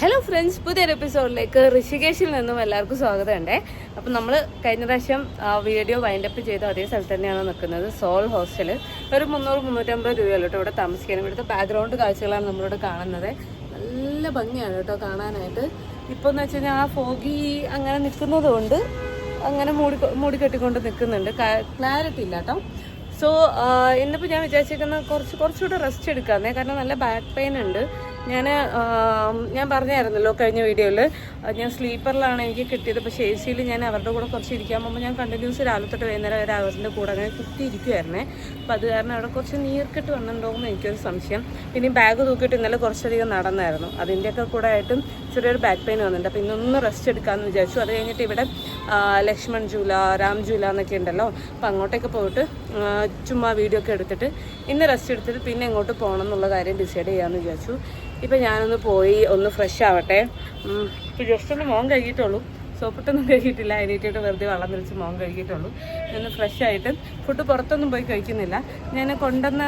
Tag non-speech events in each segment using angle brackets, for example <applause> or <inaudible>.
Hello friends പുതിയൊരു എപ്പിസോഡിലേക്ക് ഋഷികേശിൽ നിന്നും എല്ലാവർക്കും സ്വാഗതം ഉണ്ടേ. അപ്പം നമ്മൾ കഴിഞ്ഞ പ്രാവശ്യം വീഡിയോ വൈൻഡപ്പ് ചെയ്ത അതേ സ്ഥലത്ത് തന്നെയാണ് നിൽക്കുന്നത് സോൾ ഹോസ്റ്റൽ ഒരു മുന്നൂറ് മുന്നൂറ്റമ്പത് രൂപയല്ലോ കേട്ടോ ഇവിടെ താമസിക്കാനും. ഇവിടുത്തെ ബാക്ക്ഗ്രൗണ്ട് കാഴ്ചകളാണ് നമ്മളിവിടെ കാണുന്നത്. നല്ല ഭംഗിയാണ് കേട്ടോ കാണാനായിട്ട്. ഇപ്പോൾ എന്ന് വെച്ച് കഴിഞ്ഞാൽ ആ ഫോഗി അങ്ങനെ നിൽക്കുന്നതുകൊണ്ട് അങ്ങനെ മൂടി മൂടിക്കെട്ടിക്കൊണ്ട് നിൽക്കുന്നുണ്ട്. ക്ലാരിറ്റി ഇല്ല കേട്ടോ. സോ ഇന്നിപ്പോൾ ഞാൻ വിചാരിച്ചിരിക്കുന്നത് കുറച്ച് കുറച്ചുകൂടെ റെസ്റ്റ് എടുക്കാമെന്നേ കാരണം നല്ല ബാക്ക് പെയിൻ ഉണ്ട്. ഞാൻ ഞാൻ പറഞ്ഞായിരുന്നല്ലോ കഴിഞ്ഞ വീഡിയോയിൽ ഞാൻ സ്ലീപ്പറിലാണ് എനിക്ക് കിട്ടിയത്. അപ്പോൾ ശേഷിയിൽ ഞാൻ അവരുടെ കൂടെ കുറച്ച് ഇരിക്കാൻ പോകുമ്പോൾ ഞാൻ കണ്ടിന്യൂസ് രാവിലെ തൊട്ട് വൈകുന്നേരം വരെ അവരുടെ കൂടെ അങ്ങനെ കുത്തിയിരിക്കുമായിരുന്നേ അപ്പോൾ അത് കാരണം അവിടെ കുറച്ച് നീർക്കെട്ട് വന്നിട്ടുണ്ടോ എന്ന് എനിക്കൊരു സംശയം. പിന്നെ ബാഗ് തൂക്കിയിട്ട് ഇന്നലെ കുറച്ചധികം നടന്നായിരുന്നു. അതിന്റെയൊക്കെ കൂടെ ആയിട്ടും ചെറിയൊരു ബാക്ക് പെയിൻ വന്നിട്ടുണ്ട്. അപ്പോൾ ഇന്നൊന്ന് റെസ്റ്റ് എടുക്കാമെന്ന് വിചാരിച്ചു. അത് കഴിഞ്ഞിട്ട് ഇവിടെ ലക്ഷ്മൺ ജൂല രാം ജൂല എന്നൊക്കെ ഉണ്ടല്ലോ. അപ്പം അങ്ങോട്ടൊക്കെ പോയിട്ട് ചുമ്മാ വീഡിയോ ഒക്കെ എടുത്തിട്ട് ഇന്ന് റെസ്റ്റ് എടുത്തിട്ട് പിന്നെ എങ്ങോട്ട് പോകണം എന്നുള്ള കാര്യം ഡിസൈഡ് ചെയ്യാമെന്ന് വിചാരിച്ചു. ഇപ്പം ഞാനൊന്ന് പോയി ഒന്ന് ഫ്രഷ് ആവട്ടെ. ജസ്റ്റ് ഒന്ന് മോൻ കഴുകിയിട്ടുള്ളൂ സോപ്പിട്ടൊന്നും കഴുകിയിട്ടില്ല അതിനേറ്റിട്ട് വെറുതെ വെള്ളം നിറച്ച് മോൻ കഴുകിയിട്ടുള്ളൂ ഇന്ന് ഫ്രഷ് ആയിട്ട്. ഫുഡ് പുറത്തൊന്നും പോയി കഴിക്കുന്നില്ല. ഞാൻ കൊണ്ടുവന്ന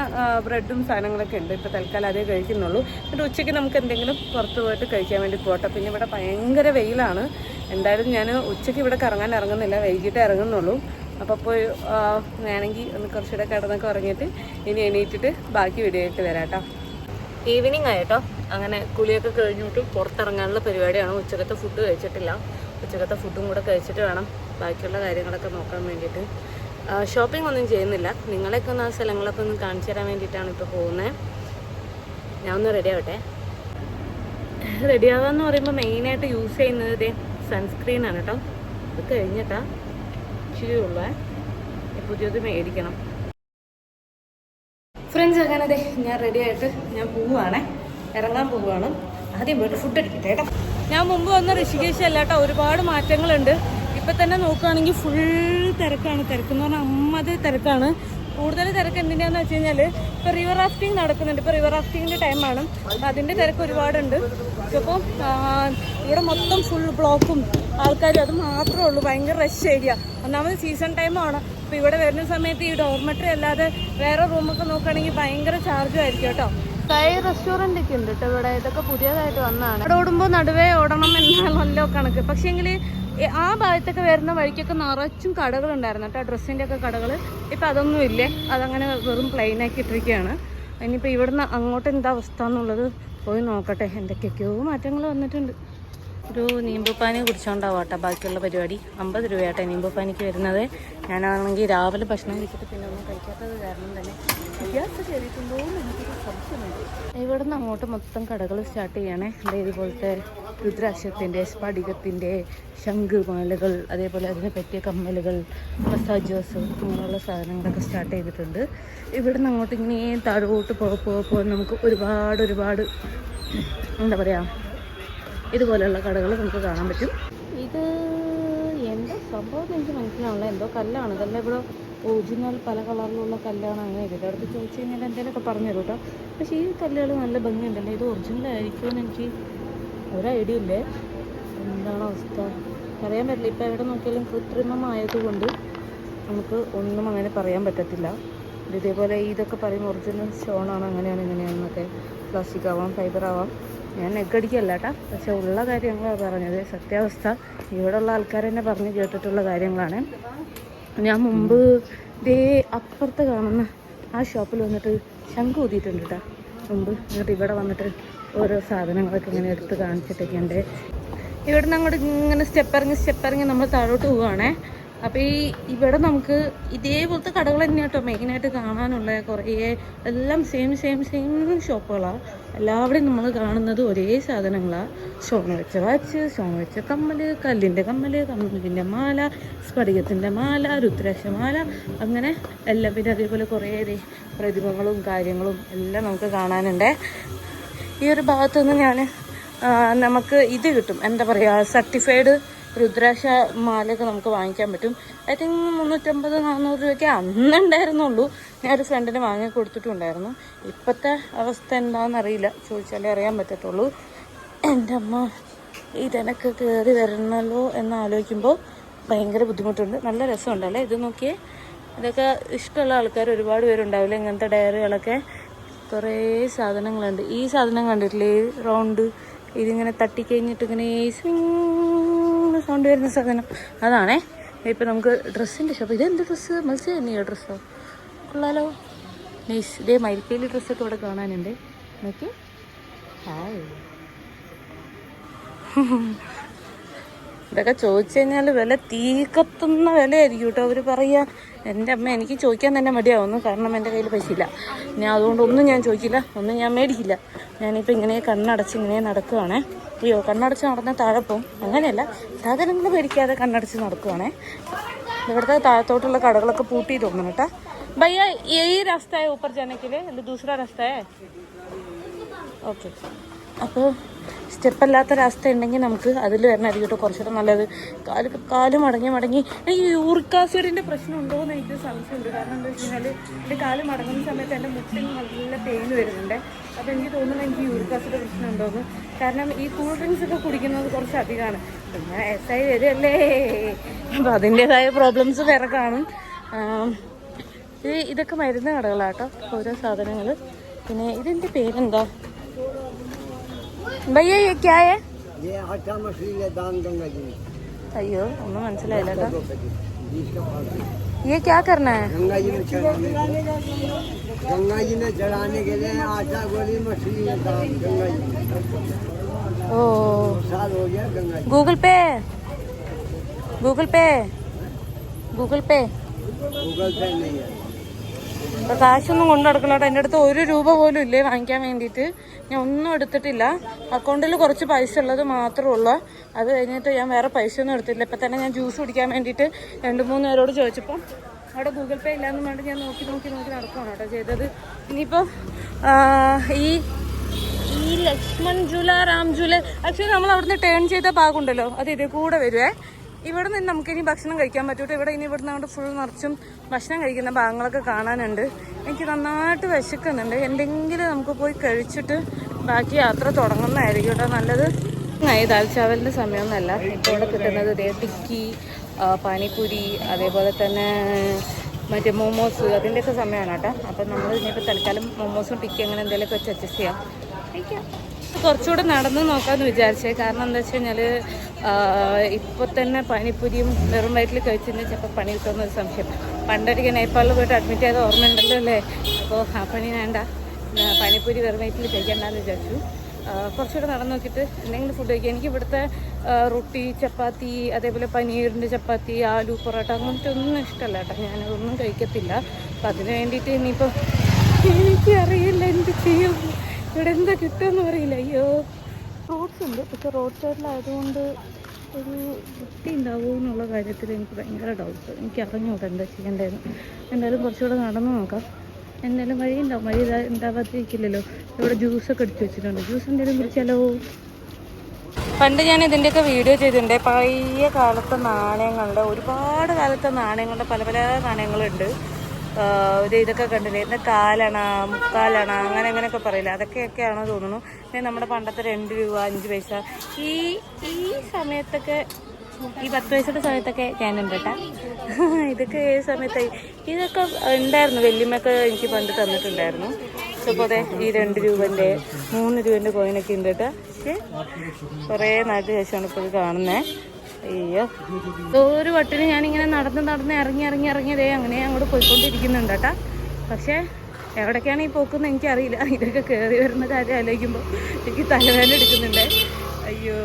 ബ്രെഡും സാധനങ്ങളൊക്കെ ഉണ്ട്. ഇപ്പോൾ തൽക്കാലം അതേ കഴിക്കുന്നുള്ളൂ. എന്നിട്ട് ഉച്ചയ്ക്ക് നമുക്ക് എന്തെങ്കിലും പുറത്ത് പോയിട്ട് കഴിക്കാൻ വേണ്ടി പോട്ടെ. പിന്നെ ഇവിടെ ഭയങ്കര വെയിലാണ്. എന്തായാലും ഞാൻ ഉച്ചയ്ക്ക് ഇവിടെ കറങ്ങാൻ ഇറങ്ങുന്നില്ല. വൈകിട്ട് ഇറങ്ങുന്നുള്ളൂ. അപ്പോൾ പോയി വേണമെങ്കിൽ ഒന്ന് കുറച്ചുകൂടെ കിടന്നൊക്കെ ഉറങ്ങിയിട്ട് ഇനി എണീറ്റിട്ട് ബാക്കി വീഡിയോ ആയിട്ട് വരാം കേട്ടോ. ഈവനിങ് ആയിട്ടോ അങ്ങനെ കുളിയൊക്കെ കഴിഞ്ഞിട്ട് പുറത്തിറങ്ങാനുള്ള പരിപാടിയാണ്. ഉച്ചക്കത്തെ ഫുഡ് കഴിച്ചിട്ടില്ല. ഉച്ചക്കത്തെ ഫുഡും കൂടെ കഴിച്ചിട്ട് വേണം ബാക്കിയുള്ള കാര്യങ്ങളൊക്കെ നോക്കാൻ വേണ്ടിയിട്ട്. ഷോപ്പിംഗ് ഒന്നും ചെയ്യുന്നില്ല. നിങ്ങളെയൊക്കെ ഒന്ന് ആ സ്ഥലങ്ങളൊക്കെ ഒന്ന് കാണിച്ചു തരാൻ വേണ്ടിയിട്ടാണ് ഇപ്പോൾ പോകുന്നത് ഞാൻ ഒന്ന് റെഡി ആവട്ടെ. റെഡി ആവാന്ന് പറയുമ്പോൾ മെയിനായിട്ട് യൂസ് ചെയ്യുന്നത് ഇതേ സൺസ്ക്രീൻ ആണ് കേട്ടോ അത് കഴിഞ്ഞിട്ടാ ഇച്ചിരി ഉള്ളേ. പുതിയത് മേടിക്കണം. ഫ്രണ്ട്സ് അങ്ങനെ ഞാൻ റെഡി ആയിട്ട് ഞാൻ പോവുകയാണേ ഇറങ്ങാൻ പോവുകയാണ് ആദ്യം പോയിട്ട് ഫുഡ് അടിക്കട്ടെ കേട്ടോ ഞാൻ മുമ്പ് വന്ന ഋഷികേശ് അല്ല കേട്ടോ ഒരുപാട് മാറ്റങ്ങളുണ്ട്. ഇപ്പം തന്നെ നോക്കുകയാണെങ്കിൽ ഫുൾ തിരക്കാണ്. തിരക്കെന്ന് പറഞ്ഞാൽ അമ്മത് തിരക്കാണ്. കൂടുതൽ തിരക്ക് എന്തിനാന്ന് വെച്ച് കഴിഞ്ഞാൽ ഇപ്പോൾ റിവർ റാഫ്റ്റിംഗ് നടക്കുന്നുണ്ട്. ഇപ്പോൾ റിവർ റാഫ്റ്റിങ്ങിന്റെ ടൈമാണ് അതിന്റെ തിരക്ക് ഒരുപാടുണ്ട്. അപ്പോൾ ഇവിടെ മൊത്തം ഫുൾ ബ്ലോക്കും ആൾക്കാരും അത് മാത്രമേ ഉള്ളൂ. ഭയങ്കര റഷ് ഏരിയ ഒന്നാമത് സീസൺ ടൈമാണ് അപ്പോൾ ഇവിടെ വരുന്ന സമയത്ത് ഈ ഡോർമെട്രി അല്ലാതെ വേറെ റൂമൊക്കെ നോക്കുകയാണെങ്കിൽ ഭയങ്കര ചാർജും ആയിരിക്കും കേട്ടോ. കൈ റെസ്റ്റോറന്റ് ഒക്കെ ഉണ്ട് കേട്ടോ ഇവിടെ. ഇതൊക്കെ പുതിയതായിട്ട് വന്നതാണ്. ഇവിടെ ഓടുമ്പോൾ നടുവേ ഓടണം എന്നാണല്ലോ കണക്ക്. പക്ഷേങ്കിൽ ആ ഭാഗത്തൊക്കെ വരുന്ന വഴിക്കൊക്കെ നിറച്ചും കടകളുണ്ടായിരുന്നു കേട്ടോ ഡ്രസ്സിന്റെ ഒക്കെ കടകൾ ഇപ്പൊ അതൊന്നും ഇല്ലേ? അതങ്ങനെ വെറും പ്ലെയിൻ ആക്കി ഇട്ടിരിക്കുകയാണ് ഇനിയിപ്പോൾ ഇവിടുന്ന് അങ്ങോട്ട് എന്താ അവസ്ഥ എന്നുള്ളത് പോയി നോക്കട്ടെ. എന്തൊക്കെയൊക്കെയോ മാറ്റങ്ങൾ വന്നിട്ടുണ്ട്. ഒരു നീമ്പുപ്പാനി കുടിച്ചോണ്ടാവും കേട്ടോ ബാക്കിയുള്ള പരിപാടി. അമ്പത് രൂപയാട്ടെ നീമ്പുപ്പാനിക്ക് വരുന്നത്. ഞാനാണെങ്കിൽ രാവിലെ ഭക്ഷണം കഴിച്ചിട്ട് പിന്നെ ഒന്നും കഴിക്കാത്തത് കാരണം തന്നെ ഗ്യാസ് കയറിയിട്ടുണ്ടോ എന്ന് ഇവിടെ നിന്ന് അങ്ങോട്ട് മൊത്തം കടകൾ സ്റ്റാർട്ട് ചെയ്യണേ. ദേ ഇതുപോലത്തെ രുദ്രാക്ഷത്തിന്റെ സ്ഫടികത്തിന്റെ ശംഖുമാലകൾ അതേപോലെ അതിനെ പറ്റിയ കമ്മലുകൾ മസാജേഴ്സ് അങ്ങനെയുള്ള സാധനങ്ങളൊക്കെ സ്റ്റാർട്ട് ചെയ്തിട്ടുണ്ട്. ഇവിടെ നിന്ന് അങ്ങോട്ട് ഇങ്ങനെ താഴോട്ട് പോകെ പോകെ പോകാൻ നമുക്ക് ഒരുപാട് ഒരുപാട് എന്താ പറയുക ഇതുപോലെയുള്ള കടകൾ നമുക്ക് കാണാൻ പറ്റും. ഇത് എന്തോ സംഭവം എനിക്ക് മനസ്സിലാവില്ല എന്തോ കല്ലാണ്. ഇതല്ല ഇവിടെ ഒറിജിനൽ പല കളറിലുള്ള കല്ലാണ് അങ്ങനെ ഇതിന്റെ അടുത്ത് ചോദിച്ചു കഴിഞ്ഞാൽ എന്തെങ്കിലുമൊക്കെ പറഞ്ഞു കേട്ടോ. പക്ഷേ ഈ കല്ലുകൾ നല്ല ഭംഗിയുണ്ടല്ലോ. ഇത് ഒറിജിനൽ ആയിരിക്കുമെന്ന് എനിക്ക് ഒരു ഐഡിയ ഇല്ലേ? എന്താണ് അവസ്ഥ? പറയാൻ പറ്റില്ല. ഇപ്പം എവിടെ നോക്കിയാലും കൃത്രിമമായതുകൊണ്ട് നമുക്ക് ഒന്നും അങ്ങനെ പറയാൻ പറ്റത്തില്ല. ഇതേപോലെ ഇതൊക്കെ പറയും ഒറിജിനൽ സ്റ്റോണാണ് അങ്ങനെയാണ് ഇങ്ങനെയാണെന്നൊക്കെ പ്ലാസ്റ്റിക് ആവാം ഫൈബർ ആവാം. ഞാൻ നെഗടിക്കല്ല കേട്ടാ പക്ഷെ ഉള്ള കാര്യങ്ങളാണ് പറഞ്ഞത്. സത്യാവസ്ഥ. ഇവിടെയുള്ള ആൾക്കാർ തന്നെ പറഞ്ഞ് കേട്ടിട്ടുള്ള കാര്യങ്ങളാണ്. ഞാൻ മുമ്പ് ദേ അപ്പുറത്ത് കാണുന്ന ആ ഷോപ്പിൽ വന്നിട്ട് ശംഖ് ഊതിയിട്ടുണ്ട് കേട്ടോ മുമ്പ് എന്നിട്ട് ഇവിടെ വന്നിട്ട് ഓരോ സാധനങ്ങളൊക്കെ ഇങ്ങനെ എടുത്ത് കാണിച്ചിട്ടൊക്കെ ഉണ്ട് ഇവിടെ നിന്ന് അങ്ങോട്ട് ഇങ്ങനെ സ്റ്റെപ്പ് ഇറങ്ങി സ്റ്റെപ്പ് ഇറങ്ങി നമ്മൾ താഴോട്ട് പോവുകയാണേ അപ്പോൾ ഈ ഇവിടെ നമുക്ക് ഇതേപോലത്തെ കടകൾ തന്നെയാണ് കേട്ടോ മെയിനായിട്ട് കാണാനുള്ള കുറേ എല്ലാം സെയിം സെയിം സെയിം ഷോപ്പുകളാണ് എല്ലാവരും നമ്മൾ കാണുന്നത് ഒരേ സാധനങ്ങളാണ് സ്റ്റോൺ വെച്ച വാച്ച് സ്റ്റോൺ വെച്ച കമ്മൽ കല്ലിന്റെ കമ്മൽ കമ്മലിന്റെ മാല സ്ഫടികത്തിന്റെ മാല രുദ്രാക്ഷമാല അങ്ങനെ എല്ലാം. പിന്നെ അതേപോലെ കുറേ പ്രതിമകളും കാര്യങ്ങളും എല്ലാം നമുക്ക് കാണാനുണ്ട്. ഈ ഒരു ഭാഗത്തുനിന്ന് ഞാൻ നമുക്ക് ഇത് കിട്ടും. എന്താ പറയുക സർട്ടിഫൈഡ് രുദ്രാക്ഷ മാലയൊക്കെ നമുക്ക് വാങ്ങിക്കാൻ പറ്റും. ഐ തിങ്ക് മുന്നൂറ്റമ്പത് നാനൂറ് രൂപയ്ക്ക് അന്നുണ്ടായിരുന്നുള്ളൂ. ഞാൻ ഒരു ഫ്രണ്ടിന് വാങ്ങി കൊടുത്തിട്ടുണ്ടായിരുന്നു. ഇപ്പോഴത്തെ അവസ്ഥ എന്താണെന്ന് അറിയില്ല ചോദിച്ചാലേ അറിയാൻ പറ്റത്തുള്ളൂ. എന്റെ അമ്മ ഇതെനക്ക് കയറി വരണല്ലോ എന്ന് ആലോചിക്കുമ്പോൾ ഭയങ്കര ബുദ്ധിമുട്ടുണ്ട്. നല്ല രസമുണ്ടല്ലേ ഇത് നോക്കിയേ. ഇതൊക്കെ ഇഷ്ടമുള്ള ആൾക്കാർ ഒരുപാട് പേരുണ്ടാവില്ല? ഇങ്ങനത്തെ ഡയറികളൊക്കെ. കുറേ സാധനങ്ങളുണ്ട്. ഈ സാധനം കണ്ടിട്ടില്ലേ? റൗണ്ട് ഇതിങ്ങനെ തട്ടിക്കഴിഞ്ഞിട്ട് ഇങ്ങനെ സൗണ്ട് വരുന്ന സാധനം. അതാണേ. ഇപ്പം നമുക്ക് ഡ്രസ്സിന്റെ ഷോപ്പ് ഇതെന്ത് ഡ്രസ്സ് മത്സ്യം തന്നെയോ ഡ്രസ്സോ കൊള്ളാലോ. നൈസ് ഇതേ മരിപ്പേലി ഡ്രസ്സൊക്കെ ഇവിടെ കാണാനുണ്ട്. നോക്കി. ഹായ് ഇതൊക്കെ ചോദിച്ചു കഴിഞ്ഞാൽ വില തീ കത്തുന്ന വിലയായിരിക്കും കേട്ടോ അവർ പറയുക എന്റെ അമ്മ എനിക്ക് ചോദിക്കാൻ തന്നെ മടിയാവുന്നു കാരണം എന്റെ കയ്യിൽ പൈസ ഇല്ല. ഞാൻ അതുകൊണ്ട് ഒന്നും ഞാൻ ചോദിക്കില്ല. ഒന്നും ഞാൻ മേടിക്കില്ല. ഞാനിപ്പോൾ ഇങ്ങനെ കണ്ണടച്ച് ഇങ്ങനെ നടക്കുവാണേ. അയ്യോ കണ്ണടച്ച് നടന്നാൽ താഴെ പോകും അങ്ങനെയല്ല സാധനങ്ങൾ മേടിക്കാതെ കണ്ണടച്ച് നടക്കുവാണേ ഇവിടുത്തെ താഴത്തോട്ടുള്ള കടകളൊക്കെ പൂട്ടി തോന്നുന്നു കേട്ടോ ഭയ്യ ഈ രാസ്ത है ऊपर जाने के लिए ഇത് दूसरा रास्ता है ഓക്കെ അപ്പോൾ സ്റ്റെപ്പല്ലാത്ത രാസ്ത ഉണ്ടെങ്കിൽ നമുക്ക് അതിൽ വരണമായിരിക്കും കേട്ടോ കുറച്ചുകൂടെ നല്ലത്. കാൽ കാൽ മടങ്ങി മടങ്ങി. എനിക്ക് യൂറിക്കാസിഡിന്റെ പ്രശ്നം ഉണ്ടോ എന്ന് എനിക്ക് സംശയമുണ്ട്. കാരണം എന്താ വെച്ച് കഴിഞ്ഞാൽ എന്റെ കാൽ മടങ്ങുന്ന സമയത്ത് എന്റെ മുട്ടിന് നല്ല പെയിൻ വരുന്നുണ്ട്. അപ്പോൾ എനിക്ക് തോന്നുന്നത് എനിക്ക് യൂറിക്കാസിഡ് പ്രശ്നം ഉണ്ടോയെന്ന് കാരണം ഈ കൂൾ ഡ്രിങ്ക്സ് ഒക്കെ കുടിക്കുന്നത് കുറച്ച് അധികമാണ്. പിന്നെ എസ് ഐ വരുമല്ലേ അപ്പോൾ അതിന്റേതായ പ്രോബ്ലംസ് വേറെ കാണും. ഇതൊക്കെ മരുന്ന് കടകളാട്ടോ. ഓരോ സാധനങ്ങൾ പിന്നെ ഇതിന്റെ പേരെന്താ? भैया ये क्या है? ये आटा मछली है दान गंगा जी। अयो हमें मन से ले लेगा ये क्या करना है? गंगा जी में गंगा जी में चढ़ाने के लिए आटा गोली मछली है दान गंगा जी ओ। साल हो गया Ganga ji. Google Pay Google Pay Google Pay? Google Pay नहीं है। ഇപ്പൊ കാശൊന്നും കൊണ്ടു നടക്കണോട്ടോ. എന്റെ അടുത്ത് ഒരു രൂപ പോലും ഇല്ലേ വാങ്ങിക്കാൻ വേണ്ടിയിട്ട്? ഞാൻ ഒന്നും എടുത്തിട്ടില്ല. അക്കൗണ്ടിൽ കുറച്ച് പൈസ ഉള്ളത് മാത്രമേ ഉള്ളൂ. അത് കഴിഞ്ഞിട്ട് ഞാൻ വേറെ പൈസ ഒന്നും എടുത്തില്ല. ഇപ്പം തന്നെ ഞാൻ ജ്യൂസ് കുടിക്കാൻ വേണ്ടിയിട്ട് രണ്ട് മൂന്ന് പേരോട് ചോദിച്ചപ്പോൾ അവിടെ ഗൂഗിൾ പേ ഇല്ലാന്ന് വേണ്ടി ഞാൻ നോക്കി നോക്കി നോക്കി നടക്കുകയാണ് കേട്ടോ ചെയ്തത്. ഇനിയിപ്പോൾ ഈ ഈ ലക്ഷ്മൺ ജുല റാം ജുല ആക്ച്വലി നമ്മൾ അവിടുന്ന് ടേൺ ചെയ്ത ഭാഗമുണ്ടല്ലോ. അത് ഇതേ കൂടെ വരുവേ. ഇവിടെ നിന്ന് നമുക്ക് ഇനി ഭക്ഷണം കഴിക്കാൻ പറ്റൂട്ടോ? ഇവിടെ ഇനി ഇവിടുന്ന് അങ്ങോട്ട് ഫുൾ നിറച്ചും ഭക്ഷണം കഴിക്കുന്ന ഭാഗങ്ങളൊക്കെ കാണാനുണ്ട്. എനിക്ക് നന്നായിട്ട് വിശക്കുന്നുണ്ട്. എന്തെങ്കിലും നമുക്ക് പോയി കഴിച്ചിട്ട് ബാക്കി യാത്ര തുടങ്ങുന്നതായിരിക്കും കേട്ടോ നല്ലത്. ഈ ദാൽ ചാവലിന്റെ സമയമൊന്നുമല്ല. ഇപ്പോൾ ഇവിടെ കിട്ടുന്നത് ഇതേ ടിക്കി പാനിപ്പൂരി അതേപോലെ തന്നെ മറ്റേ മോമോസ് അതിന്റെയൊക്കെ സമയമാണ് കേട്ടോ. അപ്പം നമ്മൾ ഇനിയിപ്പോൾ തൽക്കാലം മോമോസും ടിക്കി അങ്ങനെ എന്തെങ്കിലുമൊക്കെ വെച്ച് അഡ്ജസ്റ്റ് ചെയ്യാം. കഴിക്കാം കുറച്ചുകൂടെ നടന്ന് നോക്കാമെന്ന് വിചാരിച്ചേ. കാരണം എന്താ വെച്ച് കഴിഞ്ഞാൽ ഇപ്പോൾ തന്നെ പനിപ്പുരിയും വെറും വയറ്റിൽ കഴിച്ചതിന് ചിലപ്പോൾ പണി കിട്ടുമെന്ന് ഒരു സംശയം. പണ്ടൊരിക്കൽ നേപ്പാളിൽ പോയിട്ട് അഡ്മിറ്റ് ചെയ്ത ഓർമ്മയുണ്ടല്ലോ അല്ലേ? അപ്പോൾ ആ പണി വേണ്ട. പനിപ്പൂരി വെറും വയറ്റിൽ കഴിക്കണ്ടെന്ന് വിചാരിച്ചു. കുറച്ചുകൂടെ നടന്ന് നോക്കിയിട്ട് എന്തെങ്കിലും ഫുഡ് കഴിക്കുക എനിക്ക് ഇവിടുത്തെ റൊട്ടി ചപ്പാത്തി അതേപോലെ പനീറിന്റെ ചപ്പാത്തി ആലു പൊറോട്ട അങ്ങനത്തെ ഒന്നും ഇഷ്ടമല്ല കേട്ടോ. ഞാനതൊന്നും കഴിക്കത്തില്ല. അപ്പം അതിന് വേണ്ടിയിട്ട് ഇനിയിപ്പോൾ എനിക്കറിയില്ല എന്ത് ചെയ്യും. ഇവിടെ എന്താ കിട്ടുമെന്ന് അറിയില്ല അയ്യോ. റോഡ്സ് ഉണ്ട്. പക്ഷെ റോഡ് സൈഡിലായതുകൊണ്ട് ഒരു വൃത്തി ഉണ്ടാവുമോ എന്നുള്ള കാര്യത്തിൽ എനിക്ക് ഭയങ്കര ഡൗട്ട് എനിക്ക് അറിഞ്ഞൂടാ എന്താ ചെയ്യേണ്ടതെന്ന്. എന്തായാലും കുറച്ചുകൂടെ നടന്നു നോക്കാം. എന്തായാലും വഴി ഉണ്ടാവും വഴി ഉണ്ടാവാതിരിക്കില്ലല്ലോ. ഇവിടെ ജ്യൂസൊക്കെ അടിച്ചു വെച്ചിട്ടുണ്ട്. ജ്യൂസ് എന്തെങ്കിലും കുടിച്ചാലോ? പണ്ട് ഞാൻ ഇതിന്റെയൊക്കെ വീഡിയോ ചെയ്തിട്ടുണ്ട്. പഴയ കാലത്തെ നാണയങ്ങളുടെ ഒരുപാട് കാലത്തെ നാണയങ്ങളുടെ പല പല നാണയങ്ങളുണ്ട്. ഒരു ഇതൊക്കെ കണ്ടില്ലേ? എന്താ കാലണ മുക്കാലണ അങ്ങനെ അങ്ങനെയൊക്കെ പറയില്ല? അതൊക്കെയൊക്കെയാണോ തോന്നുന്നു. പിന്നെ നമ്മുടെ പണ്ടത്തെ രണ്ട് രൂപ അഞ്ച് പൈസ. ഈ ഈ സമയത്തൊക്കെ ഈ പത്ത് പൈസയുടെ സമയത്തൊക്കെ ഞാനുണ്ട് കേട്ടാ. ഇതൊക്കെ ഏത് സമയത്തായി? ഇതൊക്കെ ഉണ്ടായിരുന്നു. വല്യമ്മയൊക്കെ എനിക്ക് പണ്ട് തന്നിട്ടുണ്ടായിരുന്നു. അതെ ഈ രണ്ട് രൂപന്റെ മൂന്ന് രൂപന്റെ കോയിനൊക്കെ ഉണ്ട് കേട്ടോ. കുറേ നാട്ടിൽ ശേഷമാണ് ഇപ്പോൾ ഇത് കാണുന്നത് അയ്യോ. ഒരു വട്ടിന് ഞാനിങ്ങനെ നടന്ന് നടന്ന് ഇറങ്ങി ഇറങ്ങി ഇറങ്ങിയതേ അങ്ങനെ അങ്ങോട്ട് പോയിക്കൊണ്ടിരിക്കുന്നുണ്ട് കേട്ടാ. പക്ഷേ എവിടേക്കാണ് ഈ പോക്കെന്ന് എനിക്കറിയില്ല. ഇതൊക്കെ കയറി വരുന്ന കാര്യം ആലോചിക്കുമ്പോൾ എനിക്ക് തലവേദന എടുക്കുന്നുണ്ട്. അയ്യോ